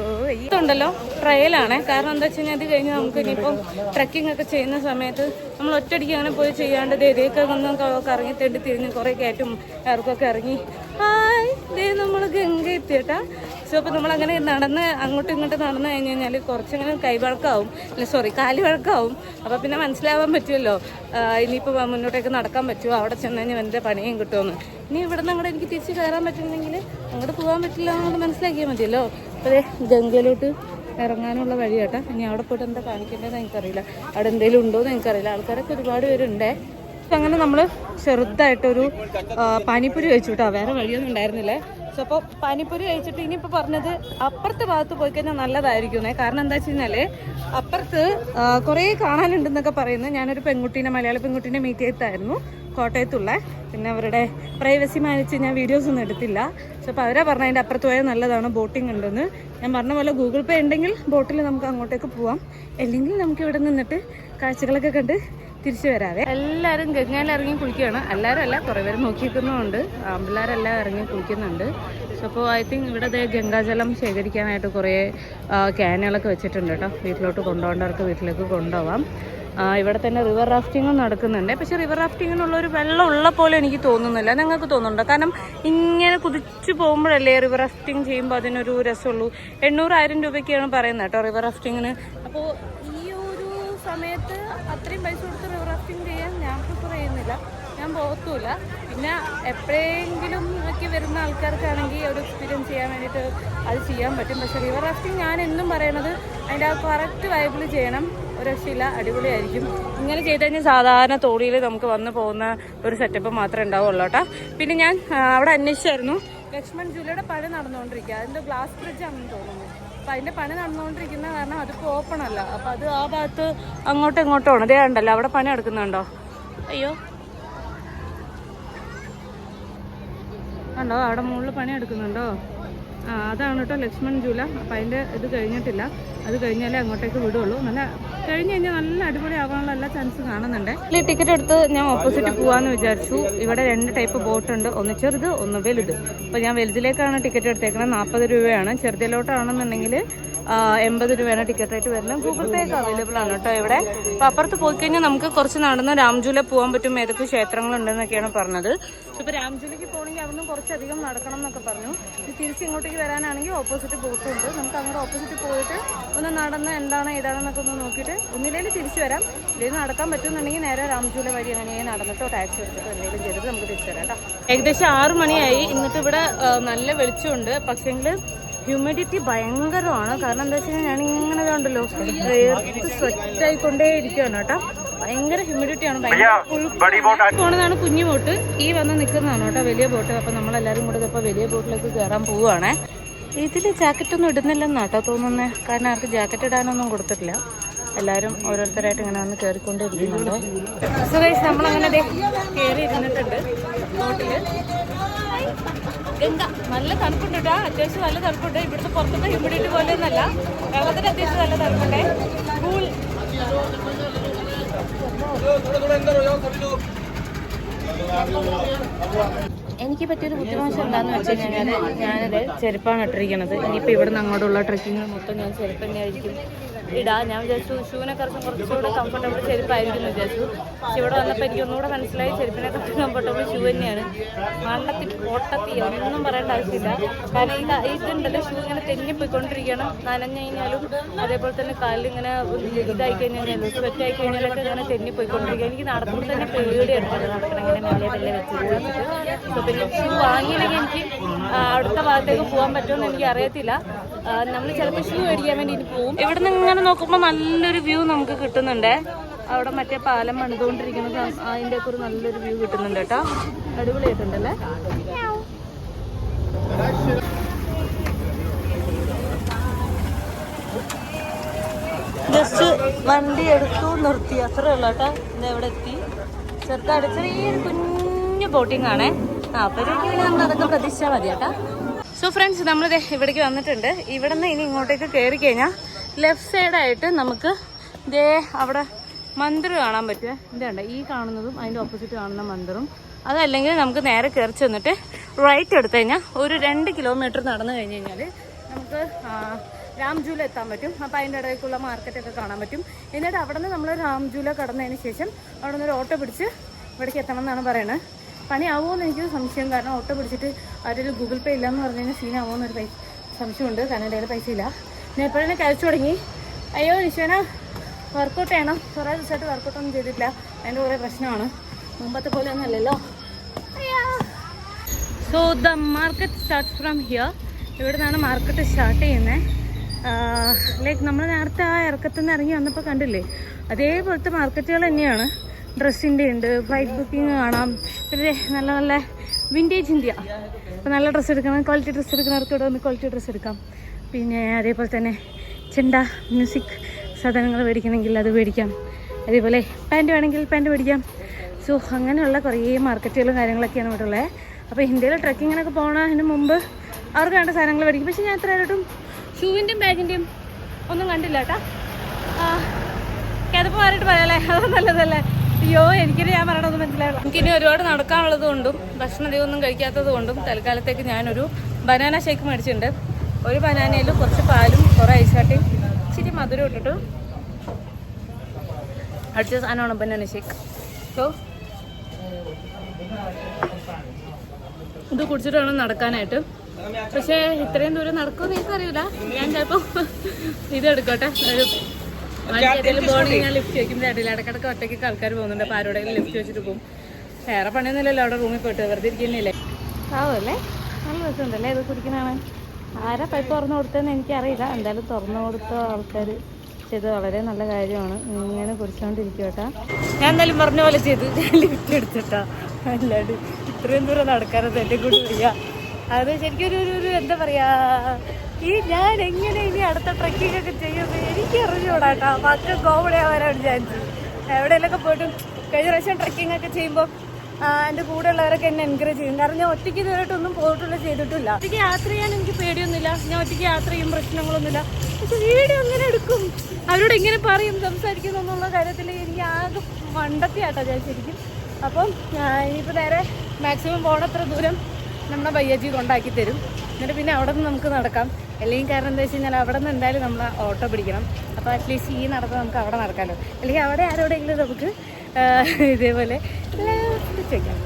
ഇതുണ്ടല്ലോ ട്രയലാണ്. കാരണം എന്താ വെച്ച് കഴിഞ്ഞാൽ ഇത് കഴിഞ്ഞ് നമുക്ക് ഇനിയിപ്പം ട്രക്കിംഗ് ഒക്കെ ചെയ്യുന്ന സമയത്ത് നമ്മൾ ഒറ്റയടിക്ക് അങ്ങനെ പോയി ചെയ്യാണ്ട് ദേ ഇതേക്ക് ഒന്ന് ഇറങ്ങി തെണ്ടി തിരിഞ്ഞ് കുറേ കയറ്റും ഇറക്കൊക്കെ ഇറങ്ങി. ഹായ് ദേ നമ്മൾ ഗംഗ എത്തിയേട്ടാ സോ അപ്പോൾ നമ്മളങ്ങനെ നടന്ന് അങ്ങോട്ടും ഇങ്ങോട്ടും നടന്നു കഴിഞ്ഞ് കഴിഞ്ഞാൽ കുറച്ചങ്ങനെ കൈവഴക്കാവും. അല്ല സോറി കാലി വഴക്കാവും. അപ്പോൾ പിന്നെ മനസ്സിലാവാൻ പറ്റുമല്ലോ ഇനിയിപ്പോൾ മുന്നോട്ടേക്ക് നടക്കാൻ പറ്റുമോ അവിടെ ചെന്ന് കഴിഞ്ഞാൽ എന്റെ പണിയും കിട്ടുമെന്ന് ഇനി ഇവിടെ നിന്ന് അങ്ങോട്ട് എനിക്ക് തിരിച്ച് കയറാൻ പറ്റുന്നെങ്കിൽ അങ്ങോട്ട് പോകാൻ പറ്റില്ല എന്നുള്ളത് മനസ്സിലാക്കിയാൽ മതിയല്ലോ. ദേ ഗംഗയിലോട്ട് ഇറങ്ങാനുള്ള വഴി കേട്ടോ ഇനി അവിടെ പോയിട്ട് എന്താ കാണിക്കേണ്ടതെന്ന് എനിക്കറിയില്ല. അവിടെ എന്തെങ്കിലും ഉണ്ടോ എന്ന് എനിക്കറിയില്ല. ആൾക്കാരൊക്കെ ഒരുപാട് പേരുണ്ടേ. അങ്ങനെ നമ്മൾ ചെറുതായിട്ടൊരു പാനിപ്പൂരി കഴിച്ചു കേട്ടോ വേറെ വഴിയൊന്നും ഉണ്ടായിരുന്നില്ലേ. സോ അപ്പോൾ പാനിപ്പൂരി കഴിച്ചിട്ട് ഇനിയിപ്പോൾ പറഞ്ഞത് അപ്പുറത്തെ ഭാഗത്ത് പോയി കഴിഞ്ഞാൽ നല്ലതായിരിക്കുന്നേ കാരണം എന്താ വെച്ച് കഴിഞ്ഞാൽ അപ്പുറത്ത് കുറേ കാണാനുണ്ടെന്നൊക്കെ പറയുന്നത് ഞാനൊരു പെൺകുട്ടീനെ മലയാള പെൺകുട്ടീനെ മീറ്റ് ചെയ്തായിരുന്നു കോട്ടയത്തുള്ള. പിന്നെ അവരുടെ പ്രൈവസി മാനിച്ച് ഞാൻ വീഡിയോസ് ഒന്നും എടുത്തില്ല. സോ അപ്പോൾ അവരാ പറഞ്ഞ അതിന്റെ അപ്പുറത്ത് പോയാൽ നല്ലതാണ് ബോട്ടിംഗ് ഉണ്ടെന്ന്. ഞാൻ പറഞ്ഞ പോലെ ഗൂഗിൾ പേ ഉണ്ടെങ്കിൽ ബോട്ടിൽ നമുക്ക് അങ്ങോട്ടേക്ക് പോവാം. അല്ലെങ്കിൽ നമുക്ക് ഇവിടെ നിന്നിട്ട് കാഴ്ചകളൊക്കെ കണ്ട് തിരിച്ചു വരാതെ എല്ലാവരും ഗംഗയിൽ ഇറങ്ങി കുളിക്കുകയാണ്. എല്ലാവരും അല്ല കുറേ പേര് നോക്കിയിരിക്കുന്നുണ്ട് ആമ്പിള്ളേരെല്ലാം ഇറങ്ങി കുളിക്കുന്നുണ്ട്. അപ്പോൾ ഐ തിങ്ക് ഇവിടെ ദേ ഗംഗാജലം ശേഖരിക്കാനായിട്ട് കുറേ ക്യാനുകളൊക്കെ വെച്ചിട്ടുണ്ട് കേട്ടോ. വീട്ടിലോട്ട് കൊണ്ടുപോകേണ്ടവർക്ക് വീട്ടിലേക്ക് കൊണ്ടുപോകാം ഇവിടെ തന്നെ റിവർ റാഫ്റ്റിങ്ങും നടക്കുന്നുണ്ട്. പക്ഷെ റിവർ റാഫ്റ്റിങ്ങിനുള്ള ഒരു വെള്ളം ഉള്ള പോലെ എനിക്ക് തോന്നുന്നില്ല. നിങ്ങൾക്ക് തോന്നുന്നുണ്ടോ? കാരണം ഇങ്ങനെ കുതിച്ചു പോകുമ്പോഴല്ലേ റിവർ റാഫ്റ്റിംഗ് ചെയ്യുമ്പോൾ അതിനൊരു രസമുള്ളൂ. എണ്ണൂറായിരം രൂപയ്ക്കാണ് പറയുന്നത് കേട്ടോ റിവർ റാഫ്റ്റിങ്ങിന് അപ്പോൾ ഈ ഒരു സമയത്ത് അത്രയും പൈസ കൊടുത്ത് ഞാൻ പോകത്തൂല പിന്നെ എപ്പോഴെങ്കിലും ഒക്കെ വരുന്ന ആൾക്കാർക്കാണെങ്കിൽ ഒരു എക്സ്പീരിയൻസ് ചെയ്യാൻ വേണ്ടിയിട്ട് അത് ചെയ്യാൻ പറ്റും. പക്ഷേ റിവർ റാഫ്റ്റിംഗ് ഞാൻ എന്നും പറയണത് അതിന്റെ ആ കറക്റ്റ് വൈബിൾ ചെയ്യണം. ഒരു രക്ഷയില്ല അടിപൊളിയായിരിക്കും. ഇങ്ങനെ ചെയ്ത് കഴിഞ്ഞാൽ സാധാരണ തോണിയിൽ നമുക്ക് വന്ന് പോകുന്ന ഒരു സെറ്റപ്പ് മാത്രമേ ഉണ്ടാവുള്ളൂ കേട്ടോ. പിന്നെ ഞാൻ അവിടെ അന്വേഷിച്ചായിരുന്നു. ലക്ഷ്മൺ ജൂലയുടെ പണി നടന്നുകൊണ്ടിരിക്കുക. അതിന്റെ ഗ്ലാസ് ബ്രിഡ്ജ് ആണെന്ന് തോന്നുന്നു. അപ്പം അതിന്റെ പണി നടന്നുകൊണ്ടിരിക്കുന്ന കാരണം അതിപ്പോൾ ഓപ്പൺ അല്ല. അപ്പം അത് ആ ഭാഗത്ത് അങ്ങോട്ടും ഇങ്ങോട്ടും ആണ്. അതേ ഉണ്ടല്ലോ അവിടെ പണി നടക്കുന്നുണ്ടോ? അയ്യോ. കണ്ടോ അവിടെ മുകളിൽ പണി എടുക്കുന്നുണ്ടോ ആ അതാണ് കേട്ടോ ലക്ഷ്മൺ ജൂല. അപ്പം അതിന്റെ ഇത് കഴിഞ്ഞിട്ടില്ല. അത് കഴിഞ്ഞാലേ അങ്ങോട്ടേക്ക് വിടുള്ളൂ. നല്ല കഴിഞ്ഞ് കഴിഞ്ഞാൽ നല്ല അടിപൊളി ആവാനുള്ള എല്ലാ ചാൻസ് കാണുന്നുണ്ട്. ഈ ടിക്കറ്റ് എടുത്ത് ഞാൻ ഓപ്പോസിറ്റ് പോകാമെന്ന് വിചാരിച്ചു. ഇവിടെ രണ്ട് ടൈപ്പ് ബോട്ട് ഉണ്ട്. ഒന്ന് ചെറുത് ഒന്ന് വലുത്. അപ്പോൾ ഞാൻ വലുതിലേക്കാണ് ടിക്കറ്റ് എടുത്തേക്കുന്നത് നാൽപ്പത് രൂപയാണ്. ചെറുതിലോട്ടാണെന്നുണ്ടെങ്കിൽ എൺപത് രൂപയാണ് ടിക്കറ്റ് റേറ്റ് വരുന്നത്. ഗൂഗിൾ പേ ഒക്കെ അവൈലബിൾ ആണ് കേട്ടോ ഇവിടെ. അപ്പോൾ അപ്പുറത്ത് പോയി കഴിഞ്ഞാൽ നമുക്ക് കുറച്ച് നടന്ന് രാംജൂല പോകാൻ പറ്റും ഏതൊക്കെ ക്ഷേത്രങ്ങളുണ്ടെന്നൊക്കെയാണ് പറഞ്ഞത്. ഇപ്പോൾ രാംജൂലയ്ക്ക് പോകണമെങ്കിൽ അവിടുന്ന് കുറച്ചധികം നടക്കണം എന്നൊക്കെ പറഞ്ഞു. തിരിച്ച് ഇങ്ങോട്ടേക്ക് വരാനാണെങ്കിൽ ഓപ്പോസിറ്റ് ബോട്ടും ഉണ്ട്. നമുക്ക് അങ്ങോട്ട് ഓപ്പോസിറ്റ് പോയിട്ട് ഒന്ന് നടന്ന് എന്താണ് ഏതാണെന്നൊക്കെ ഒന്ന് നോക്കിയിട്ട് ഒന്നിലേലും തിരിച്ചു വരാം. ഇതിൽ നടക്കാൻ പറ്റുന്നുണ്ടെങ്കിൽ നേരെ രാംജൂല വഴി അങ്ങനെ നടന്നിട്ടോ ടാക്സി എടുത്തിട്ടോ എന്തെങ്കിലും ചെയ്തിട്ട് നമുക്ക് തിരിച്ചു വരാം കേട്ടോ. ഏകദേശം ആറ് മണിയായി. ഇന്നിട്ട് ഇവിടെ നല്ല വെളിച്ചമുണ്ട്. പക്ഷേങ്കിൽ ഹ്യൂമിഡിറ്റി ഭയങ്കരമാണ്. കാരണം എന്താ വെച്ച് കഴിഞ്ഞാൽ ഞാനിങ്ങനെ കണ്ടല്ലോ വേർത്ത് സ്വെറ്റ് ആയിക്കൊണ്ടേ ഇരിക്കുകയാണ് കേട്ടോ. ഭയങ്കര ഹ്യൂമിഡിറ്റി ആണ്. ഭയങ്കര പോണതാണ് കുഞ്ഞു ബോട്ട് ഈ വന്ന് നിൽക്കുന്നതാണ് കേട്ടോ വലിയ ബോട്ട് അപ്പൊ നമ്മളെല്ലാരും കൂടെ ഇപ്പൊ വലിയ ബോട്ടിലേക്ക് കയറാൻ പോവുകയാണേ ഇതിൽ ജാക്കറ്റ് ഒന്നും ഇടുന്നില്ലെന്നാട്ടോ തോന്നുന്നത് കാരണം ആർക്ക് ജാക്കറ്റ് ഇടാനൊന്നും കൊടുത്തിട്ടില്ല. എല്ലാവരും ഓരോരുത്തരായിട്ട് ഇങ്ങനെ വന്ന് കയറിക്കൊണ്ടിരിക്കുന്നുണ്ട് ഇരിക്കുന്നുണ്ട് നമ്മളങ്ങനെ കയറി ഇരുന്നിട്ടുണ്ട് ബോട്ടിൽ ഗംഗ നല്ല തണുപ്പുണ്ട് അത്യാവശ്യം നല്ല തണുപ്പുണ്ട്. ഇവിടുത്തെ പുറത്തുനിന്ന് ഹ്യൂമിഡിറ്റി പോലെ ഒന്നല്ല. വെള്ളത്തിന് അത്യാവശ്യം നല്ല തണുപ്പുണ്ടേ. കൂൾ എനിക്ക് പറ്റിയൊരു ബുദ്ധിമോശം എന്താന്ന് വെച്ച് കഴിഞ്ഞാൽ ഞാനത് ചെരുപ്പാണ് ഇട്ടിരിക്കുന്നത് ഇനിയിപ്പോൾ ഇവിടുന്ന് അങ്ങോട്ടുള്ള ട്രക്കിങ് മൊത്തം ഞാൻ ചെരുപ്പ് തന്നെയായിരിക്കും. ഇടാ. ഞാൻ വിചാരിച്ചു ഷൂവിനെ കുറച്ചും കുറച്ചുകൂടെ കംഫർട്ടബിൾ ചെരുപ്പായിരിക്കും എന്ന് വിചാരിച്ചു. പക്ഷെ ഇവിടെ വന്നപ്പോൾ എനിക്ക് ഒന്നുകൂടെ മനസ്സിലായി ചെരുപ്പിനെ കുറച്ച് കംഫർട്ടബിൾ ഷൂ തന്നെയാണ്. മണ്ണത്തി പൊട്ടത്തി ഒന്നും പറയേണ്ട ആവശ്യമില്ല. കാരണം ക- ഇതുണ്ടല്ലോ ഷൂ ഇങ്ങനെ തെന്നിപ്പോയിക്കൊണ്ടിരിക്കണം നനഞ്ഞു കഴിഞ്ഞാലും അതേപോലെ തന്നെ കാലിൽ ഇങ്ങനെ ഇതായി കഴിഞ്ഞാൽ സ്വെറ്റായി കഴിഞ്ഞാലൊക്കെ ഇങ്ങനെ തെന്നിപ്പോയിക്കൊണ്ടിരിക്കുക എനിക്ക് നടക്കുമ്പോൾ തന്നെ പേടിയാണ് നടക്കണം ഇങ്ങനെ മെല്ലെ മെല്ലെ വെച്ചിട്ട് പിന്നെ ഷൂ വാങ്ങിയില്ലെങ്കിൽ എനിക്ക് അടുത്ത ഭാഗത്തേക്ക് പോകാൻ പറ്റുമെന്ന് എനിക്ക് അറിയത്തില്ല. നമ്മൾ ചിലപ്പോൾ ഷൂ മേടിക്കാൻ വേണ്ടി പോകും ഇവിടെ നിന്ന് ഇങ്ങനെ നോക്കുമ്പോൾ നല്ലൊരു വ്യൂ നമുക്ക് കിട്ടുന്നുണ്ട്. അവിടെ മറ്റേ പാലം പണിതുകൊണ്ടിരിക്കുന്നത് അതിന്റെ ഒക്കെ ഒരു നല്ലൊരു വ്യൂ കിട്ടുന്നുണ്ട് കേട്ടോ. അടിപൊളിയായിട്ടുണ്ടല്ലേ? ജസ്റ്റ് വണ്ടി എടുത്തു നിർത്തി. അത്രേ ഉള്ളൂ കേട്ടോ. ഇത് എത്തി? ചെറുതായിട്ട് ചെറിയൊരു കുഞ്ഞു ബോട്ടിംഗ് ആണേ. നാൽപ്പത് അപ്പോഴേക്കും നമ്മൾ അതൊക്കെ പ്രതീക്ഷിച്ചാൽ മതി കേട്ടോ. സോ ഫ്രണ്ട്സ് നമ്മൾ ഇവിടേക്ക് വന്നിട്ടുണ്ട്. ഇവിടെ നിന്ന് ഇനി ഇങ്ങോട്ടേക്ക് കയറി കഴിഞ്ഞാൽ ലെഫ്റ്റ് സൈഡായിട്ട് നമുക്ക് ദേ അവിടെ മന്ദിർ കാണാൻ പറ്റുക ഇതുണ്ട് ഈ കാണുന്നതും അതിന്റെ ഓപ്പോസിറ്റ് കാണുന്ന മന്ദിറും. അതല്ലെങ്കിൽ നമുക്ക് നേരെ കയറി ചെന്നിട്ട് റൈറ്റ് എടുത്തു കഴിഞ്ഞാൽ ഒരു രണ്ട് കിലോമീറ്റർ നടന്നു കഴിഞ്ഞ് കഴിഞ്ഞാൽ നമുക്ക് രാംജൂല എത്താൻ പറ്റും. അപ്പോൾ അതിന്റെ ഇടയ്ക്കുള്ള മാർക്കറ്റൊക്കെ കാണാൻ പറ്റും. എന്നിട്ട് അവിടെ നിന്ന് നമ്മൾ രാംജൂല കടന്നതിന് ശേഷം അവിടെ നിന്ന് ഒരു ഓട്ടോ പിടിച്ച് ഇവിടേക്ക് എത്തണം എന്നാണ് പറയുന്നത് പണിയാവുമോ എന്ന് എനിക്ക് സംശയം. കാരണം ഓട്ടോ പിടിച്ചിട്ട് ആരും ഗൂഗിൾ പേ ഇല്ല എന്ന് പറഞ്ഞു കഴിഞ്ഞാൽ സീനാവുമോ ഒരു പൈസ സംശയമുണ്ട്. കാരണം എന്റെ പൈസ ഇല്ല ഞാൻ എപ്പോഴാണ് കഴിച്ചു തുടങ്ങി? അയ്യോ നിശ്വന വർക്കൗട്ട് ചെയ്യണം. കുറേ ദിവസമായിട്ട് വർക്കൗട്ട് ഒന്നും ചെയ്തിട്ടില്ല. അതിന്റെ കുറേ പ്രശ്നമാണ്. മുമ്പത്തെ പോലെ ഒന്നും അല്ലല്ലോ. So the market start from here ഇവിടെ നിന്നാണ് മാർക്കറ്റ് സ്റ്റാർട്ട് ചെയ്യുന്നത് ലൈക്ക് നമ്മൾ നേരത്തെ ആ ഇറക്കത്തുനിന്ന് ഇറങ്ങി വന്നപ്പോൾ കണ്ടില്ലേ? അതേപോലത്തെ മാർക്കറ്റുകൾ തന്നെയാണ്. ഡ്രസ്സിന്റെ ഉണ്ട് ഫ്ലൈറ്റ് ബുക്കിംഗ് കാണാം. പിന്നെ നല്ല നല്ല വിന്റേജ് ഇന്ത്യ. അപ്പോൾ നല്ല ഡ്രസ്സ് എടുക്കണം ക്വാളിറ്റി ഡ്രസ്സ് എടുക്കുന്നവർക്ക് ഇവിടെ വന്ന് ക്വാളിറ്റി ഡ്രസ്സ് എടുക്കാം. പിന്നെ അതേപോലെ തന്നെ ചെണ്ട മ്യൂസിക് സാധനങ്ങൾ മേടിക്കണമെങ്കിൽ അത് മേടിക്കാം. അതേപോലെ പാന്റ് വേണമെങ്കിൽ പാന്റ് മേടിക്കാം. സോ അങ്ങനെയുള്ള കുറേ മാർക്കറ്റുകളും കാര്യങ്ങളൊക്കെയാണ് ഇവിടെ ഉള്ളത്. അപ്പോൾ ഇന്ത്യയിൽ ട്രക്കിങ്ങിനൊക്കെ പോകണതിന് മുമ്പ് അവർക്ക് വേണ്ട സാധനങ്ങൾ മേടിക്കും. പക്ഷേ ഞാൻ എത്രയായിട്ടും ഷൂവിന്റെയും ബാഗിന്റെയും ഒന്നും കണ്ടില്ല കേട്ടാ. കിതപ്പ് മാറിയിട്ട് പറയാമല്ലേ അത് നല്ലതല്ലേ? അയ്യോ എനിക്കിനി ഞാൻ പറയണത് മനസ്സിലായില്ല. എനിക്കിനി ഒരുപാട് നടക്കാനുള്ളത് കൊണ്ടും ഭക്ഷണം അധികം ഒന്നും കഴിക്കാത്തത് കൊണ്ടും തൽക്കാലത്തേക്ക് ഞാനൊരു ബനാന ഷേക്ക് മേടിച്ചിട്ടുണ്ട്. ഒരു ബനാനയിലും കുറച്ച് പാലും കുറേ ഐസാട്ടിയും ഇച്ചിരി മധുരം ഇട്ടിട്ട് അടിച്ച സാധനമാണ് ബനാന ഷേക്ക്. സോ ഇത് കുടിച്ചിട്ട് വേണം നടക്കാനായിട്ട്. പക്ഷേ ഇത്രയും ദൂരം നടക്കുമെന്ന് എനിക്കറിയില്ല. ഞാൻ ചിലപ്പോൾ ഇതെടുക്കട്ടെ ഒരു ഞാൻ ലിഫ്റ്റ് വയ്ക്കുമ്പോൾ ഇടയിൽ ഇടക്കിടക്ക് ഒറ്റയ്ക്ക് ആൾക്കാർ പോകുന്നുണ്ട്. അപ്പോൾ ആരോടെങ്കിലും ലിഫ്റ്റ് വെച്ചിട്ട് പോകും വേറെ പണിയൊന്നുമില്ലല്ലോ അവിടെ റൂമിൽ പോയിട്ട്. വെറുതെ ഇരിക്കുന്നില്ലേ? ആവല്ലേ നല്ല രസമുണ്ടല്ലേ? ഇത് കുടിക്കണാണ്. ആരാ പൈപ്പ് തുറന്നു കൊടുത്തതെന്ന് എനിക്കറിയില്ല. എന്തായാലും തുറന്നു കൊടുത്ത ആൾക്കാർ ചെയ്ത് വളരെ നല്ല കാര്യമാണ്. ഇങ്ങനെ കുടിച്ചോണ്ടിരിക്കും കേട്ടാ ഞാൻ എന്തായാലും പറഞ്ഞ പോലെ ചെയ്ത്. ഞാൻ ലിഫ്റ്റ് എടുത്തിട്ടാ. അല്ലാണ്ട് ഇത്രയും ദൂരം നടക്കാനത് എന്റെ കൂടി വയ്യ. അത് ശരിക്കും ഒരു ഒരു- ഒരു എന്താ പറയാ ഈ ഞാൻ എങ്ങനെ ഇനി അടുത്ത ട്രക്കിംഗ് ഒക്കെ ചെയ്യുന്നത് എനിക്ക് അറിഞ്ഞൂടാട്ടാ മക്കൾ കോമഡി ആവാനാണ് ചാൻസ് എവിടെയെങ്കിലൊക്കെ പോയിട്ടും കഴിഞ്ഞ പ്രാവശ്യം ട്രക്കിംഗ് ഒക്കെ ചെയ്യുമ്പോൾ എന്റെ കൂടെ ഉള്ളവരൊക്കെ എന്നെ എൻകറേജ് ചെയ്യും. കാരണം ഞാൻ ഒറ്റയ്ക്ക് ഇതുവരെയായിട്ടൊന്നും പോയിട്ടുള്ള ചെയ്തിട്ടില്ല. ഒറ്റയ്ക്ക് യാത്ര ചെയ്യാൻ എനിക്ക് പേടിയൊന്നുമില്ല. ഞാൻ ഒറ്റയ്ക്ക് യാത്ര ചെയ്യും പ്രശ്നങ്ങളൊന്നുമില്ല. പക്ഷെ വീഡിയോ അങ്ങനെ എടുക്കും. അവരോട് എങ്ങനെ പറയും സംസാരിക്കുന്നു എന്നുള്ള കാര്യത്തിൽ എനിക്ക് ആകെ മണ്ടത്തിയാട്ടോ ഞാൻ ശരിക്കും. അപ്പം ഇനിയിപ്പോൾ നേരെ മാക്സിമം പോണത്ര ദൂരം നമ്മുടെ ബയ്യജി കൊണ്ടാക്കി തരും എന്നിട്ട് പിന്നെ അവിടെ നിന്ന് നമുക്ക് നടക്കാം. അല്ലെങ്കിൽ കാരണം എന്താ വെച്ച് കഴിഞ്ഞാൽ അവിടെ നിന്ന് എന്തായാലും നമ്മൾ ഓട്ടോ പിടിക്കണം. അപ്പോൾ അറ്റ്ലീസ്റ്റ് ഈ നടത്തം നമുക്ക് അവിടെ നടക്കാമല്ലോ അല്ലെങ്കിൽ അവിടെ ആരോടെങ്കിലും നമുക്ക് ഇതേപോലെ ചോദിക്കാം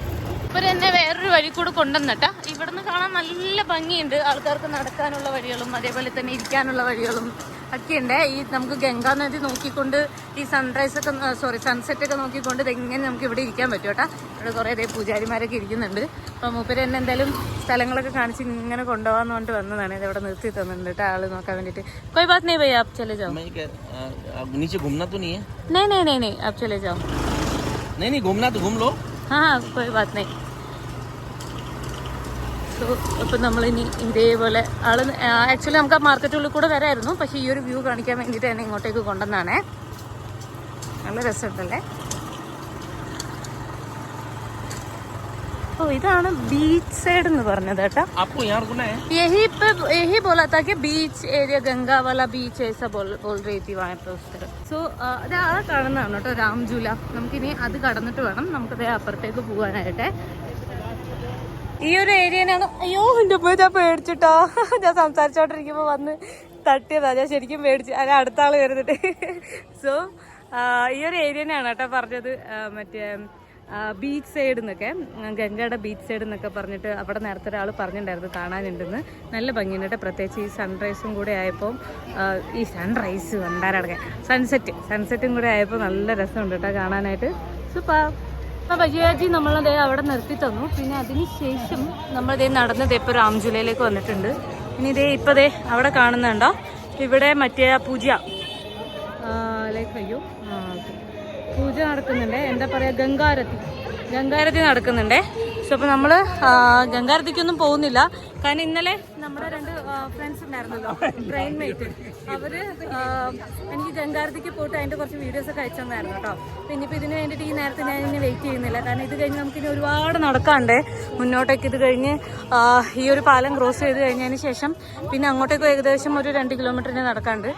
ഇവർ എന്നെ വേറൊരു വഴി കൂടെ കൊണ്ടുവന്നിട്ടാ ഇവിടുന്ന് കാണാൻ നല്ല ഭംഗിയുണ്ട്. ആൾക്കാർക്ക് നടക്കാനുള്ള വഴികളും അതേപോലെ തന്നെ ഇരിക്കാനുള്ള വഴികളും. ഒക്കെ ഉണ്ട് ഈ നമുക്ക് ഗംഗാ നദി നോക്കിക്കൊണ്ട് ഈ സൺറൈസ് ഒക്കെ സോറി സൺസെറ്റ് ഒക്കെ നോക്കിക്കൊണ്ട് ഇതെങ്ങനെ നമുക്ക് ഇവിടെ ഇരിക്കാൻ പറ്റും കേട്ടാ ഇവിടെ കുറേ ഇതേ പൂജാരിമാരൊക്കെ ഇരിക്കുന്നുണ്ട് അപ്പോൾ മൂപ്പര് എന്നെ എന്തായാലും സ്ഥലങ്ങളൊക്കെ കാണിച്ച് ഇങ്ങനെ കൊണ്ടുപോകാന്ന് പറഞ്ഞിട്ട് വന്നതാണ് ഇത് ഇവിടെ നിർത്തി തന്നിട്ടുണ്ട് കേട്ടോ ആള് നോക്കാൻ വേണ്ടിയിട്ട് कोई बात नहीं भैया आप चले जाओ मैं क्या आ, अब नीचे घूमना तो नहीं है नहीं नहीं नहीं नहीं आप चले जाओ नहीं नहीं घूमना तो घूम लो हाँ हाँ कोई बात नहीं സോ അപ്പം നമ്മളിനി ഇതേപോലെ ആൾ ആക്ച്വലി നമുക്ക് ആ മാർക്കറ്റുള്ളിൽ കൂടെ വരായിരുന്നു. പക്ഷെ ഈ ഒരു വ്യൂ കാണിക്കാൻ വേണ്ടിയിട്ട് തന്നെ ഇങ്ങോട്ടേക്ക് കൊണ്ടുവന്നാണേ നല്ല രസമുണ്ടല്ലേ? ഇതാണ് ബീച്ച് സൈഡ് എന്ന് പറഞ്ഞത് കേട്ടോ. Beach area Gangavali beach so അത് കാണുന്നതാണ് കേട്ടോ രാംജുല. നമുക്കിനി അത് കടന്നിട്ട് വേണം നമുക്കത് അപ്പുറത്തേക്ക് പോകാനായിട്ട്. ഈ ഒരു ഏരിയനാണ് അയ്യോ എന്റെ പോയി ഞാൻ പേടിച്ചിട്ടോ. ഞാൻ സംസാരിച്ചോണ്ടിരിക്കുമ്പോൾ വന്ന് തട്ടിയതാ. ഞാൻ ശരിക്കും പേടിച്ച് അല്ല അടുത്ത ആൾ കരുതിട്ട് സോ ഈ ഒരു ഏരിയനാണ് കേട്ടോ പറഞ്ഞത്. മറ്റേ ബീച്ച് സൈഡ് എന്നൊക്കെ ഗംഗയുടെ ബീച്ച് സൈഡ് എന്നൊക്കെ പറഞ്ഞിട്ട് അവിടെ നേരത്തെ ഒരാൾ പറഞ്ഞിട്ടുണ്ടായിരുന്നു കാണാനുണ്ടെന്ന്. നല്ല ഭംഗിയുണ്ട് കേട്ടോ. പ്രത്യേകിച്ച് ഈ സൺറൈസും കൂടെ ആയപ്പോൾ ഈ സൺറൈസ് വണ്ടാരടക്കെ സൺസെറ്റ് സൺസെറ്റും കൂടെ ആയപ്പോൾ നല്ല രസമുണ്ട് കേട്ടോ കാണാനായിട്ട്. സൂപ്പർ അപ്പോൾ ബജിയാജി നമ്മളതേ അവിടെ നിർത്തി തന്നു. പിന്നെ അതിന് ശേഷം നമ്മളതേ നടന്നത് ഇപ്പോൾ രാംജുലയിലേക്ക് വന്നിട്ടുണ്ട്. ഇനി ഇതേ ഇപ്പോൾ ദേ അവിടെ കാണുന്നുണ്ടോ? ഇവിടെ മറ്റേ പൂജ. ലൈക്ക് അയ്യോ. ആ പൂജ നടക്കുന്നുണ്ട്. എന്താ പറയുക ഗംഗാരതി. ഗംഗാരതി നടക്കുന്നുണ്ടേ. സോ അപ്പോൾ നമ്മൾ ഗംഗാരതിക്കൊന്നും പോകുന്നില്ല. കാരണം ഇന്നലെ നമ്മുടെ രണ്ട് ഫ്രണ്ട്സ് ഉണ്ടായിരുന്നല്ലോ ട്രെയിൻ മേറ്റ് അവർ എനിക്ക് ഗംഗാരതിക്ക് പോയിട്ട് അതിന്റെ കുറച്ച് വീഡിയോസ് ഒക്കെ അയച്ചു തന്നായിരുന്നു കേട്ടോ. പിന്നെ ഇപ്പൊ ഇതിന് വേണ്ടിയിട്ട് ഈ നേരത്തെ ഞാൻ ഇനി വെയിറ്റ് ചെയ്യുന്നില്ല. കാരണം ഇത് കഴിഞ്ഞ് നമുക്കിനി ഒരുപാട് നടക്കാണ്ട് മുന്നോട്ടേക്ക് ഇത് കഴിഞ്ഞ് ഈ ഒരു പാലം ക്രോസ് ചെയ്ത് കഴിഞ്ഞതിന് ശേഷം പിന്നെ അങ്ങോട്ടേക്ക് ഏകദേശം ഒരു രണ്ട് കിലോമീറ്ററിന് നടക്കാണ്ട്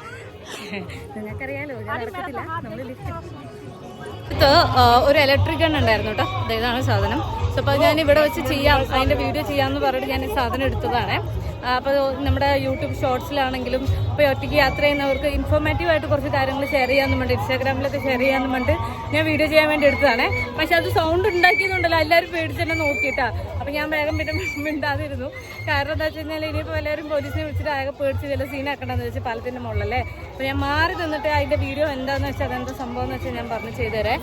<laughs> നിങ്ങൾക്കറിയാലോ ഞാൻ നടക്കത്തില്ല. നമ്മൾ ലിഫ്റ്റ് ആ, ഒരു ഇലക്ട്രിക് ഗൺ ഉണ്ടായിരുന്നു കേട്ടോ. ഇതാണ് സാധനം. സോ അപ്പോൾ ഞാൻ ഇവിടെ വെച്ച് ചെയ്യാം. അതിന്റെ വീഡിയോ ചെയ്യാമെന്ന് പറഞ്ഞിട്ട് ഞാൻ ഈ സാധനം എടുത്തതാണ്. അപ്പോൾ നമ്മുടെ യൂട്യൂബ് ഷോർട്സിലാണെങ്കിലും ഇപ്പോൾ ഒറ്റയ്ക്ക് യാത്ര ചെയ്യുന്നവർക്ക് ഇൻഫോർമേറ്റീവ് ആയിട്ട് കുറച്ച് കാര്യങ്ങൾ ഷെയർ ചെയ്യാമെന്നുണ്ട് ഇൻസ്റ്റാഗ്രാമിലൊക്കെ ഷെയർ ചെയ്യാമെന്നുണ്ട് ഞാൻ വീഡിയോ ചെയ്യാൻ വേണ്ടി എടുത്തതാണ്. പക്ഷെ അത് സൗണ്ട് ഉണ്ടാക്കിയതുകൊണ്ടല്ലോ എല്ലാവരും പേടിച്ച് തന്നെ നോക്കിയിട്ടാ. അപ്പോൾ ഞാൻ വേഗം പിന്നെ <laughs> മിണ്ടാതിരുന്നു. കാരണം എന്താ വെച്ച് കഴിഞ്ഞാൽ ഇനിയിപ്പോൾ എല്ലാവരും പോലീസിനെ വിളിച്ചിട്ട് ആകെ പേടിച്ച് ചില സീനാക്കണമെന്ന് വെച്ചാൽ പാലത്തിന്റെ മുകളിലല്ലേ? അപ്പോൾ ഞാൻ മാറി നിന്നിട്ട് അതിന്റെ വീഡിയോ എന്താണെന്ന് വെച്ചാൽ അതെന്താ സംഭവം എന്ന് വെച്ചാൽ ഞാൻ പറഞ്ഞു ചെയ്തുതരാം.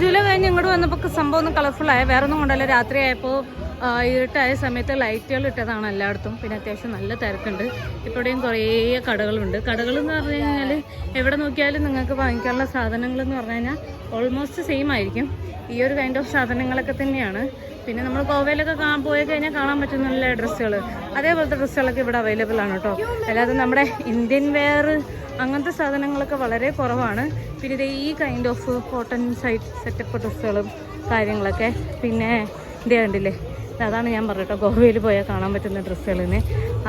ജൂലൈ കഴിഞ്ഞ് ഇങ്ങോട്ട് വന്നപ്പോൾ സംഭവം ഒന്ന് കളർഫുൾ ആയ. വേറെ ഒന്നും കൊണ്ടല്ല. രാത്രി ആയപ്പോൾ ആ, ഇരുട്ടായ സമയത്ത് ലൈറ്റുകൾ ഇട്ടതാണ് എല്ലായിടത്തും. പിന്നെ അത്യാവശ്യം നല്ല തിരക്കുണ്ട്. ഇപ്പോഴേയും കുറേ കടകളുണ്ട്. കടകൾ എന്ന് പറഞ്ഞു കഴിഞ്ഞാൽ എവിടെ നോക്കിയാലും നിങ്ങൾക്ക് വാങ്ങിക്കാനുള്ള സാധനങ്ങളെന്ന് പറഞ്ഞു കഴിഞ്ഞാൽ ഓൾമോസ്റ്റ് സെയിം ആയിരിക്കും. ഈ ഒരു കൈൻഡ് ഓഫ് സാധനങ്ങളൊക്കെ തന്നെയാണ്. പിന്നെ നമ്മൾ ഗോവയിലൊക്കെ കാണാൻ പോയി കഴിഞ്ഞാൽ കാണാൻ പറ്റുന്ന നല്ല ഡ്രസ്സുകൾ അതേപോലത്തെ ഡ്രസ്സുകളൊക്കെ ഇവിടെ അവൈലബിൾ ആണ് കേട്ടോ. അല്ലാതെ നമ്മുടെ ഇന്ത്യൻ വെയർ അങ്ങനത്തെ സാധനങ്ങളൊക്കെ വളരെ കുറവാണ്. പിന്നെ ഇത് ഈ kind of cotton site setup ഡ്രസ്സുകളും കാര്യങ്ങളൊക്കെ. പിന്നെ ഇതേ കണ്ടില്ലേ? അതാണ് ഞാൻ പറഞ്ഞിട്ടോ ഗോവയിൽ പോയാൽ കാണാൻ പറ്റുന്ന ഡ്രസ്സുകളിന്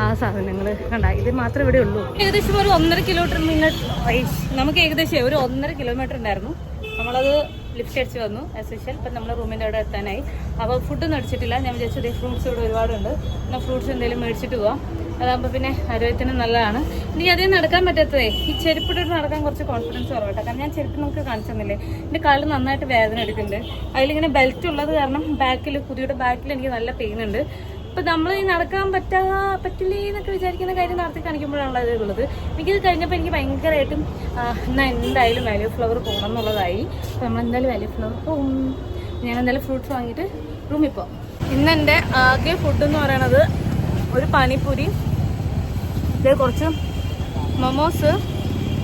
ആ സാധനങ്ങൾ കണ്ട ഇത് മാത്രമേ ഇവിടെ ഉള്ളൂ. ഏകദേശം ഒരു ഒന്നര കിലോമീറ്റർ മിനിറ്റ് നമുക്ക് ഏകദേശം ഒരു ഒന്നര കിലോമീറ്റർ ഉണ്ടായിരുന്നു. നമ്മളത് ലിഫ്റ്റ് അടിച്ച് വന്നു ആസ് യൂഷ്വൽ ഇപ്പം നമ്മൾ റൂമിന്റെ അവിടെ എത്താനായി. അപ്പോൾ ഫുഡൊന്നും അടിച്ചിട്ടില്ല. ഞാൻ വിചാരിച്ചത് ഫ്രൂട്ട്സ് ഇവിടെ ഒരുപാടുണ്ട്. എന്നാൽ ഫ്രൂട്ട്സ് എന്തെങ്കിലും മേടിച്ചിട്ട് പോവാം. അതാകുമ്പോൾ പിന്നെ ആരോഗ്യത്തിന് നല്ലതാണ്. എനിക്ക് അധികം നടക്കാൻ പറ്റാത്തതേ ഈ ചെരുപ്പിട്ടിട്ട് നടക്കാൻ കുറച്ച് കോൺഫിഡൻസ് കുറവട്ടോ. കാരണം ഞാൻ ചെരുപ്പ് നമുക്ക് കാണിച്ചെന്നില്ലേ എന്റെ കാലിൽ നന്നായിട്ട് വേദന എടുക്കുന്നുണ്ട്. അതിലിങ്ങനെ ബെൽറ്റ് ഉള്ളത് കാരണം ബാക്കിൽ കുതിയുടെ ബാക്കിൽ എനിക്ക് നല്ല പെയിൻ ഉണ്ട്. ഇപ്പൊ നമ്മൾ ഈ നടക്കാൻ പറ്റാ പറ്റില്ലേ എന്നൊക്കെ വിചാരിക്കുന്ന കാര്യം നടത്തി കാണിക്കുമ്പോഴാണ് ഇത് ഉള്ളത്. എനിക്കിത് കഴിഞ്ഞപ്പോൾ എനിക്ക് ഭയങ്കരമായിട്ടും എന്നാൽ എന്നാ എന്തായാലും വാല്യൂ ഫ്ലവർ പോകണം എന്നുള്ളതായി. അപ്പോൾ നമ്മൾ എന്തായാലും വാല്യൂ ഫ്ലവർ പോകും ഞാൻ എന്തായാലും ഫ്രൂട്ട്സ് വാങ്ങിയിട്ട് റൂമിൽ പോകാം ഇന്ന് എന്റെ ആകെ ഫുഡ് എന്ന് പറയണത് ഒരു പാനിപ്പൂരി ഇത് കുറച്ച് മൊമോസ്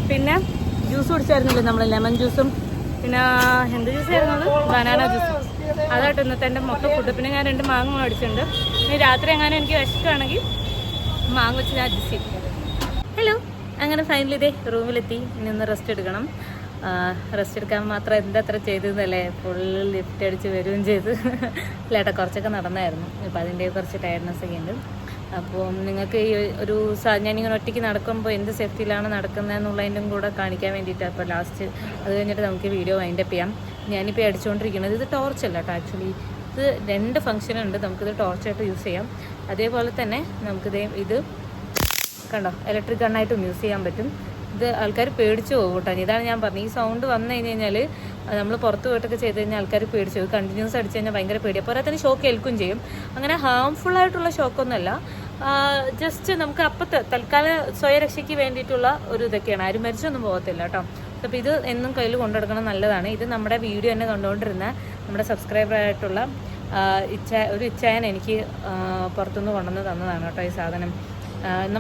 പിന്നെ ജ്യൂസ് കുടിച്ചായിരുന്നില്ലേ നമ്മൾ ലെമൺ ജ്യൂസും പിന്നെ എന്ത് ജ്യൂസ് ആയിരുന്നത് ബനാന ജ്യൂസ്. അതായിട്ട് ഇന്നത്തെ എന്റെ മൊത്തം ഫുഡ് പിന്നെ ഞാൻ രണ്ട് മാങ്ങ മേടിച്ചിട്ടുണ്ട്. ഇനി രാത്രി എങ്ങാനും എനിക്ക് വിശക്കുകയാണെങ്കിൽ മാങ്ങ വെച്ച് ഞാൻ അഡ്ജസ്റ്റ് ചെയ്യും. ഹലോ അങ്ങനെ ഫൈനലി ഇതേ റൂമിലെത്തി. ഇനി ഒന്ന് റെസ്റ്റ് എടുക്കണം. റെസ്റ്റ് എടുക്കാൻ മാത്രം എന്തത്ര ചെയ്തതല്ലേ ഫുൾ ലിഫ്റ്റ് അടിച്ച് വരികയും ചെയ്ത്. ലേട്ടാ കുറച്ചൊക്കെ നടന്നായിരുന്നു. ഇപ്പം അതിന്റെ കുറച്ച് ടയർഡ്നെസ് ഒക്കെ ഉണ്ട്. അപ്പോൾ നിങ്ങൾക്ക് ഈ ഒരു ഞാനിങ്ങനെ ഒറ്റയ്ക്ക് നടക്കുമ്പോൾ എന്ത് സേഫ്റ്റിയിലാണ് നടക്കുന്നത് എന്നുള്ളതിന്റെയും കൂടെ കാണിക്കാൻ വേണ്ടിയിട്ട് അപ്പോൾ ലാസ്റ്റ് അത് കഴിഞ്ഞിട്ട് നമുക്ക് വീഡിയോ വൈൻഡപ്പ് ചെയ്യാം. ഞാനിപ്പോൾ അടിച്ചുകൊണ്ടിരിക്കുന്നത് ഇത് ടോർച്ചല്ല കേട്ടോ ആക്ച്വലി ഇത് രണ്ട് ഫംഗ്ഷൻ ഉണ്ട് നമുക്കിത് ടോർച്ചായിട്ട് യൂസ് ചെയ്യാം. അതേപോലെ തന്നെ നമുക്കിത് ഇത് കണ്ടോ ഇലക്ട്രിക് ഗണ്ണായിട്ടും യൂസ് ചെയ്യാൻ പറ്റും. ഇത് ആൾക്കാർ പേടിച്ചു പോകും കേട്ടോ. ഇതാണ് ഞാൻ പറഞ്ഞത്. ഈ സൗണ്ട് വന്നു കഴിഞ്ഞ് കഴിഞ്ഞാൽ നമ്മൾ പുറത്ത് പോയിട്ടൊക്കെ ചെയ്ത് കഴിഞ്ഞാൽ ആൾക്കാർ പേടിച്ചു പോകും. കണ്ടിന്യൂസ് അടിച്ചു കഴിഞ്ഞാൽ ഭയങ്കര പേടിയാണ് അപ്പോൾ തന്നെ ഷോക്ക് ഏൽക്കും ചെയ്യും. അങ്ങനെ ഹാംഫുൾ ആയിട്ടുള്ള ഷോക്കൊന്നുമല്ല ജസ്റ്റ് നമുക്ക് അപ്പത്തെ തൽക്കാല സ്വയരക്ഷയ്ക്ക് വേണ്ടിയിട്ടുള്ള ഒരു ഇതൊക്കെയാണ്. ആരും മരിച്ചൊന്നും പോകത്തില്ല കേട്ടോ. അപ്പോൾ ഇത് എന്നും കയ്യിൽ കൊണ്ടെടുക്കണം നല്ലതാണ്. ഇത് നമ്മുടെ വീഡിയോ തന്നെ കണ്ടുകൊണ്ടിരുന്ന നമ്മുടെ സബ്സ്ക്രൈബർ ആയിട്ടുള്ള ഇച്ഛ ഒരു ഇച്ഛായൻ എനിക്ക് പുറത്തുനിന്ന് കൊണ്ടുവന്ന് തന്നതാണ് കേട്ടോ ഈ സാധനം.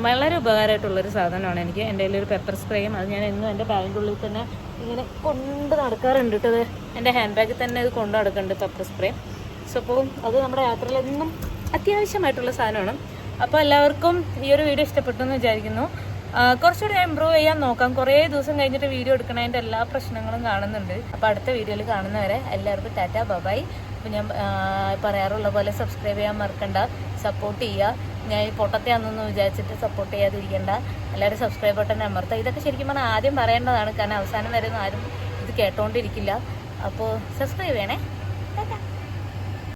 വളരെ ഉപകാരമായിട്ടുള്ളൊരു സാധനമാണ് എനിക്ക് എന്റെ കയ്യിലൊരു പെപ്പർ സ്പ്രേയും അത് ഞാൻ എന്നും എന്റെ ബാഗിന്റെ ഉള്ളിൽ തന്നെ ഇങ്ങനെ കൊണ്ട് നടക്കാറുണ്ട് കേട്ടോ. ഇത് എന്റെ ഹാൻഡ് ബാഗിൽ തന്നെ ഇത് കൊണ്ട് നടക്കുന്നുണ്ട് പെപ്പർ സ്പ്രേ സോ അപ്പോൾ അത് നമ്മുടെ യാത്രയിൽ എന്നും അത്യാവശ്യമായിട്ടുള്ള സാധനമാണ്. അപ്പോൾ എല്ലാവർക്കും ഈ ഒരു വീഡിയോ ഇഷ്ടപ്പെട്ടു എന്ന് വിചാരിക്കുന്നു. കുറച്ചുകൂടി ഞാൻ ഇമ്പ്രൂവ് ചെയ്യാൻ നോക്കാം. കുറേ ദിവസം കഴിഞ്ഞിട്ട് വീഡിയോ എടുക്കണതിന്റെ എല്ലാ പ്രശ്നങ്ങളും കാണുന്നുണ്ട്. അപ്പോൾ അടുത്ത വീഡിയോയിൽ കാണുന്നവരെ എല്ലാവർക്കും ടാറ്റ ബബായി അപ്പോൾ ഞാൻ പറയാറുള്ള പോലെ സബ്സ്ക്രൈബ് ചെയ്യാൻ മറക്കണ്ട. സപ്പോർട്ട് ചെയ്യുക. ഞാൻ ഈ പൊട്ടത്തെയാണെന്നൊന്നും വിചാരിച്ചിട്ട് സപ്പോർട്ട് ചെയ്യാതിരിക്കേണ്ട. എല്ലാവരും സബ്സ്ക്രൈബ് ബട്ടൺ അമർത്ത ഇതൊക്കെ ശരിക്കും പറഞ്ഞാൽ ആദ്യം പറയേണ്ടതാണ്. കാരണം അവസാനം വരെ ആരും ഇത് കേട്ടോണ്ടിരിക്കില്ല. അപ്പോൾ സബ്സ്ക്രൈബ് ചെയ്യണേ.